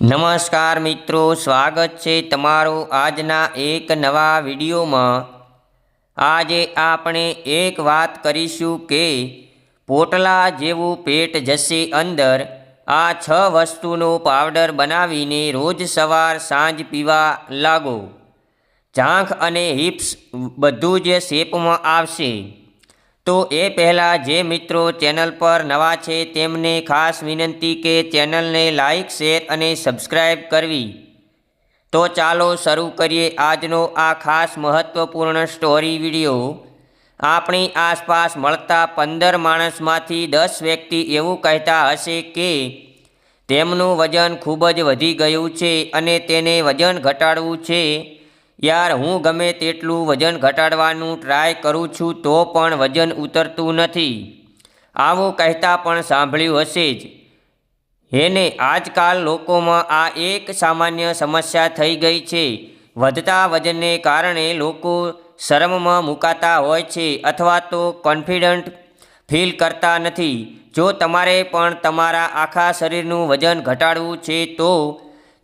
નમસ્કાર મિત્રો, સ્વાગત છે તમારું આજના એક નવા વિડીયોમાં. આજે આપણે એક વાત કરીશું કે પોટલા જેવું પેટ જશે અંદર, આ છ વસ્તુનો પાવડર બનાવીને રોજ સવાર સાંજ પીવા લાગો. ઝાંખ અને હિપ્સ બધું જ શેપમાં આવશે. તો એ પહેલાં જે મિત્રો ચેનલ પર નવા છે તેમને ખાસ વિનંતી કે ચેનલને લાઇક શેર અને સબસ્ક્રાઈબ કરવી. તો ચાલો શરૂ કરીએ આજનો આ ખાસ મહત્ત્વપૂર્ણ સ્ટોરી વીડિયો. આપણી આસપાસ મળતા પંદર માણસમાંથી દસ વ્યક્તિ એવું કહેતા હશે કે, તેમનું વજન ખૂબ જ વધી ગયું છે અને તેને વજન ઘટાડવું છે. યાર, હું ગમે તેટલું વજન ઘટાડવાનું ટ્રાય કરું છું, તો પણ વજન ઉતરતું નથી. આવું કહેતા પણ સાંભળ્યું હશે જ. હેને આજકાલ લોકોમાં આ એક સામાન્ય સમસ્યા થઈ ગઈ છે. વધતા વજનને કારણે લોકો શરમમાં મુકાતા હોય છે અથવા તો કોન્ફિડન્ટ ફીલ કરતા નથી. જો તમારે પણ તમારા આખા શરીરનું વજન ઘટાડવું છે, તો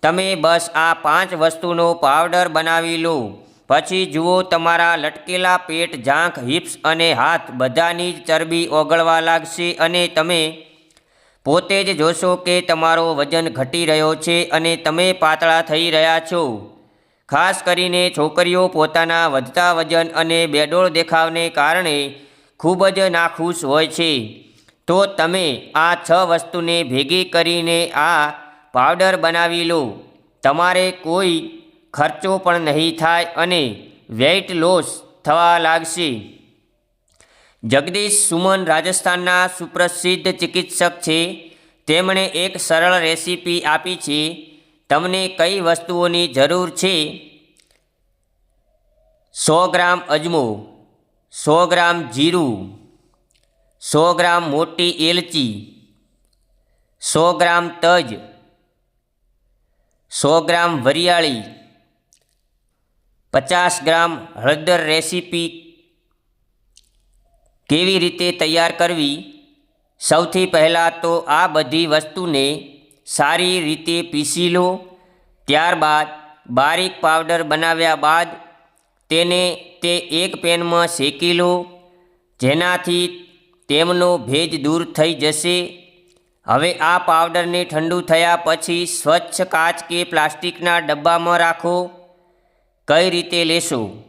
તમે બસ આ પાંચ વસ્તુનો પાવડર બનાવી લો. પછી જુઓ તમારા લટકેલા પેટ જાંઘ હિપ્સ અને હાથ બધાની જ ચરબી ઓગળવા લાગશે અને તમે પોતે જ જોશો કે તમારો વજન ઘટી રહ્યો છે અને તમે પાતળા થઈ રહ્યા છો. ખાસ કરીને છોકરીઓ પોતાના વધતા વજન અને બેડોળ દેખાવને કારણે ખૂબ જ નાખુશ હોય છે. તો તમે આ છ વસ્તુને ભેગી કરીને આ પાવડર બનાવી લો. તમારે કોઈ ખર્ચો પણ નહીં થાય અને વેઇટ લોસ થવા લાગશે. જગદીશ સુમન રાજસ્થાનના સુપ્રસિદ્ધ ચિકિત્સક છે. તેમણે એક સરળ રેસીપી આપી છે. તમને કઈ વસ્તુઓની જરૂર છે? સો ગ્રામ અજમો, સો ગ્રામ જીરું, સો ગ્રામ મોટી એલચી, સો ગ્રામ તજ સો ગ્રામ વરિયાળી, પચાસ ગ્રામ હળદર રેસીપી કેવી રીતે તૈયાર કરવી? સૌથી પહેલાં તો આ બધી વસ્તુને સારી રીતે પીસી લો. ત્યારબાદ બારીક પાવડર બનાવ્યા બાદ તેને તે એક પેનમાં શેકી લો, જેનાથી તેમનો ભેજ દૂર થઈ જશે. હવે આ પાવડરને ઠંડુ થયા પછી સ્વચ્છ કાચ કે પ્લાસ્ટિકના ડબ્બામાં રાખો. કઈ રીતે લેશો?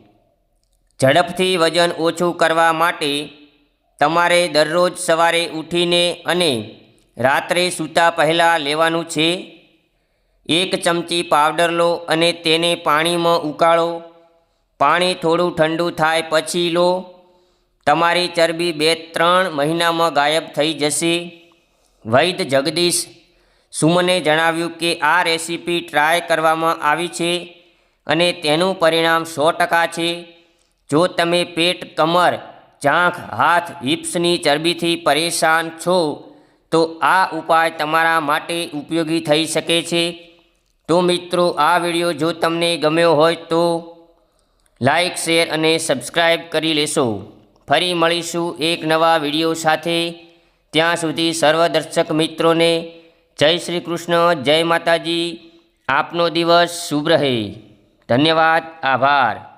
ઝડપથી વજન ઓછું કરવા માટે તમારે દરરોજ સવારે ઉઠીને અને રાત્રે સૂતા પહેલાં લેવાનું છે. એક ચમચી પાવડર લો અને તેને પાણીમાં ઉકાળો. પાણી થોડું ઠંડુ થાય પછી લો. તમારી ચરબી બે ત્રણ મહિનામાં ગાયબ થઈ જશે. વૈદ જગદીશ સુમને જણાવ્યું કે આ રેસીપી ટ્રાય કરવામાં આવી છે અને તેનું પરિણામ સો ટકા છે. જો તમે પેટ કમર જાંઘ હાથ, હિપ્સની ચરબીથી પરેશાન છો, તો આ ઉપાય તમારા માટે ઉપયોગી થઈ શકે છે. તો મિત્રો, આ વીડિયો જો તમને ગમ્યો હોય તો લાઇક શેર અને સબસ્ક્રાઈબ કરી લેશો. ફરી મળીશું એક નવા વીડિયો સાથે. ત્યાં સુધી સર્વ દર્શક મિત્રોને જય શ્રી કૃષ્ણ, જય માતાજી. આપનો દિવસ શુભ રહે. ધન્યવાદ, આભાર.